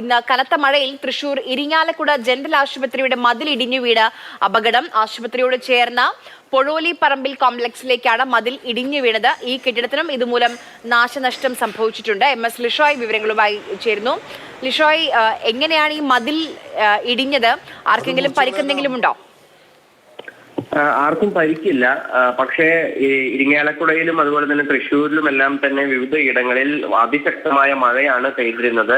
ഇന്ന് കനത്ത മഴയിൽ തൃശൂർ ഇരിങ്ങാലക്കുട ജനറൽ ആശുപത്രിയുടെ മതിൽ ഇടിഞ്ഞു വീണ് അപകടം. ആശുപത്രിയോട് ചേർന്ന പൊഴോലി പറമ്പിൽ കോംപ്ലക്സിലേക്കാണ് മതിൽ ഇടിഞ്ഞു വീണത്. ഈ കെട്ടിടത്തിനും ഇതുമൂലം നാശനഷ്ടം സംഭവിച്ചിട്ടുണ്ട്. എം എസ് ലിഷോയ് വിവരങ്ങളുമായി ചേരുന്നു. ലിഷോയ് എങ്ങനെയാണ് ഈ മതിൽ ഇടിഞ്ഞത്? ആർക്കെങ്കിലും പരിക്കെന്തെങ്കിലും ഉണ്ടോ? ആർക്കും പരിക്കില്ല. പക്ഷേ ഇരിങ്ങാലക്കുടയിലും അതുപോലെ തന്നെ തൃശ്ശൂരിലും എല്ലാം തന്നെ വിവിധ ഇടങ്ങളിൽ അതിശക്തമായ മഴയാണ് പെയ്തിരുന്നത്.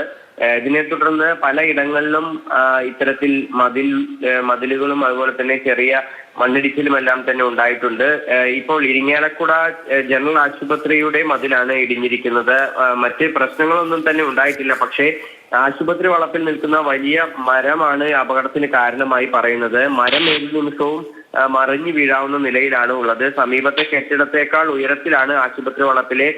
ഇതിനെ തുടർന്ന് പല ഇടങ്ങളിലും ഇത്തരത്തിൽ മതിൽ മതിലുകളും അതുപോലെ തന്നെ ചെറിയ മണ്ണിടിച്ചിലും എല്ലാം തന്നെ ഉണ്ടായിട്ടുണ്ട്. ഇപ്പോൾ ഇരിങ്ങാലക്കുട ജനറൽ ആശുപത്രിയുടെ മതിലാണ് ഇടിഞ്ഞിരിക്കുന്നത്. മറ്റ് പ്രശ്നങ്ങളൊന്നും തന്നെ ഉണ്ടായിട്ടില്ല. പക്ഷേ ആശുപത്രി വളപ്പിൽ നിൽക്കുന്ന വലിയ മരമാണ് അപകടത്തിന് കാരണമായി പറയുന്നത്. മരം ഏത് നിമിഷവും മറിഞ്ഞു വീഴാവുന്ന നിലയിലാണ് ഉള്ളത്. സമീപത്തെ കെട്ടിടത്തേക്കാൾ ഉയരത്തിലാണ് ആശുപത്രി വളപ്പിലെ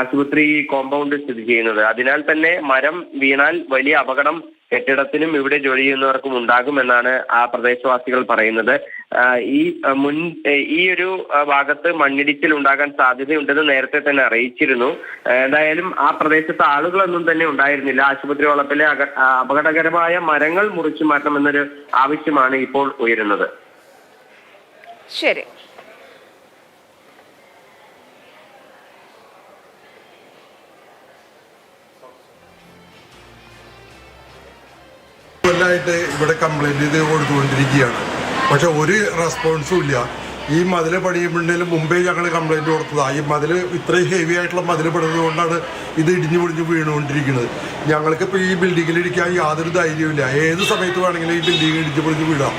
ആശുപത്രി കോമ്പൗണ്ട് സ്ഥിതി ചെയ്യുന്നത്. അതിനാൽ തന്നെ മരം വീണാൽ വലിയ അപകടം കെട്ടിടത്തിനും ഇവിടെ ജോലി ചെയ്യുന്നവർക്കും ഉണ്ടാകുമെന്നാണ് ആ പ്രദേശവാസികൾ പറയുന്നത്. ഈ മുൻ ഈ ഒരു ഭാഗത്ത് മണ്ണിടിച്ചിൽ ഉണ്ടാകാൻ സാധ്യതയുണ്ടെന്ന് നേരത്തെ തന്നെ അറിയിച്ചിരുന്നു. എന്തായാലും ആ പ്രദേശത്ത് ആളുകളൊന്നും തന്നെ ഉണ്ടായിരുന്നില്ല. ആശുപത്രി വളപ്പിലെ അപകടകരമായ മരങ്ങൾ മുറിച്ചു മാറ്റണമെന്നൊരു ആവശ്യമാണ് ഇപ്പോൾ ഉയരുന്നത്. ശരി. കൊല്ലായിട്ട് ഇവിടെ കംപ്ലൈന്റ് ചെയ്ത് കൊടുത്തുകൊണ്ടിരിക്കുകയാണ്. പക്ഷെ ഒരു റെസ്പോൺസും ഇല്ല. ഈ മതിൽ പണിയുമ്പോഴേലും മുമ്പേ ഞങ്ങൾ കംപ്ലൈന്റ് കൊടുത്തതാണ് ഈ മതിൽ ഇത്രയും ഹെവി ആയിട്ടുള്ള മതിൽ പണിത് കൊണ്ടാണ് ഇത് ഇടിഞ്ഞു പൊടിഞ്ഞ് വീണുകൊണ്ടിരിക്കുന്നത്. ഞങ്ങൾക്ക് ഇപ്പോൾ ഈ ബിൽഡിങ്ങിൽ ഇടിക്കാൻ യാതൊരു ധൈര്യമില്ല ഏത് സമയത്ത് വേണമെങ്കിലും ഈ ബിൽഡിംഗ് ഇടിഞ്ഞു പൊടിഞ്ഞ് വീഴാം.